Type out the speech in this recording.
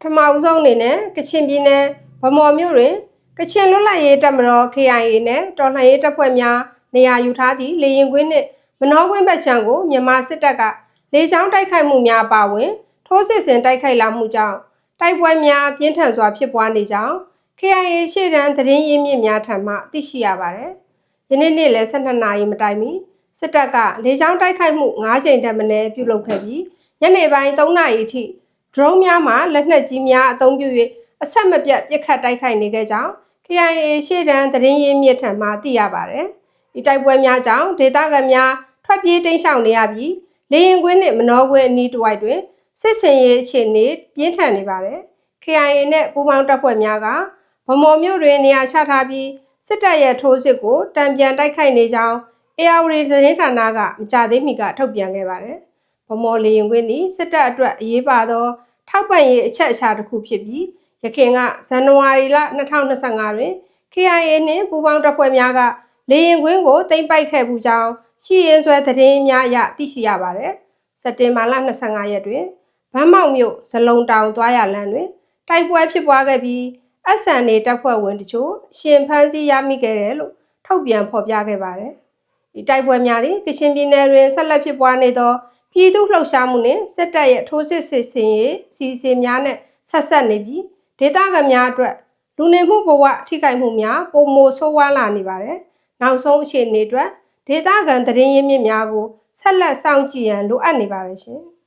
ပထမဦးဆုံးအနေနဲ့ကချင်ပြည်နယ်ဗမော်မြို့တွင်ကချင်လွတ်လပ်ရေးတပ်မတော် KIA နဲ့တော်လှန်ရေးတပ်ဖွဲ့များနေရာယူထားသည့်လေရင်ကွင်းနှင့်မနောကွင်းဘက်ခြမ်းကိုမြန်မာစစ်တပ်ကလေကြောင်းတိုက်ခိုက်မှုများအပါအဝင် ထိုးစစ်ဆင်တိုက်ခိုက်လာမှုကြောင့်တိုက်ပွဲများပြင်းထန်စွာဖြစ်ပွားနေကြောင်း KIA ရှေ့တန်းသတင်းရင်းမြစ်များထံမှသိရှိရပါတယ်။ယနေ့နေ့လယ်12နာရီမတိုင်မီစစ်တပ်ကလေကြောင်းတိုက်ခိုက်မှု9ကြိမ်တက်မင်းပြုလုပ်ခဲ့ပြီးညနေပိုင်း3နာရီအထိ ဒရုန်းများမှလက်နက်ကြီးများအသုံးပြု၍အဆက်မပြတ်ပစ်ခတ်တိုက်ခိုက်နေခဲ့ကြောင်း KIA ရှေ့တန်းသတင်းရင်းမြစ်ထံမှသိရပါတယ်။ဒီတိုက်ပွဲများကြောင့်ဒေသခံများထွက်ပြေးတိမ်းရှောင်နေရပြီးလေရင်ကွင်းနှင့်မနောကွင်းအနီးတစ်ဝိုက်တွင်စစ်စင်ရေးအခြေအနေပြင်းထန်နေပါတယ်။ KIA နဲ့ပူးပေါင်းတပ်ဖွဲ့များကဗမော်မြို့တွင်နေရာချထားပြီးစစ်တပ်ရဲ့ထိုးစစ်ကိုတံပြန်တိုက်ခိုက်နေကြောင်း AR သတင်းဌာနကမကြသေးမီကထုတ်ပြန်ခဲ့ပါတယ်။ ဗမော်လေရင်ကွင်းသည်စစ်တပ်အတွက်အရေးပါသော ထောက်ပံ့ရေးအချက်အချာတစ်ခုဖြစ်ပြီးရခိုင်ကဇန်နဝါရီလ2025တွင် KIA နှင့်ပူးပေါင်းတပ်ဖွဲ့များကလေရင်ကွင်းကိုသိမ်းပိုက်ခဲ့ပူကြောင်းရှိရင်ဆွဲသတင်းများအရသိရှိရပါတယ်။စက်တင်ဘာလ25ရက်တွင်ဗန်းမောက်မြို့ဇလုံတောင်သွားရလမ်းတွင်တိုက်ပွဲဖြစ်ပွားခဲ့ပြီး SNA တပ်ဖွဲ့ဝင်တချို့ရှင်ဖမ်းဆီးရမိခဲ့တယ်လို့ထုတ်ပြန်ဖော်ပြခဲ့ပါတယ်။ဒီတိုက်ပွဲများသည်ကချင်ပြည်နယ်တွင်ဆက်လက်ဖြစ်ပွားနေသော ပြည်သူ့လှုပ်ရှားမှုနှင့်စစ်တပ်ရဲ့ထိုးစစ်ဆင်ရေးအစီအစဉ်များနဲ့ဆက်ဆက်နေပြီးဒေသခံများအတွက်လူနေမှုဘဝထိခိုက်မှုများပုံမိုဆိုးဝါးလာနေပါတယ်။နောက်ဆုံးအခြေအနေအတွက်ဒေသခံသတင်းရင်းမြစ်များကိုဆက်လက်စောင့်ကြည့်ရန်လိုအပ်နေပါတယ်ရှင်။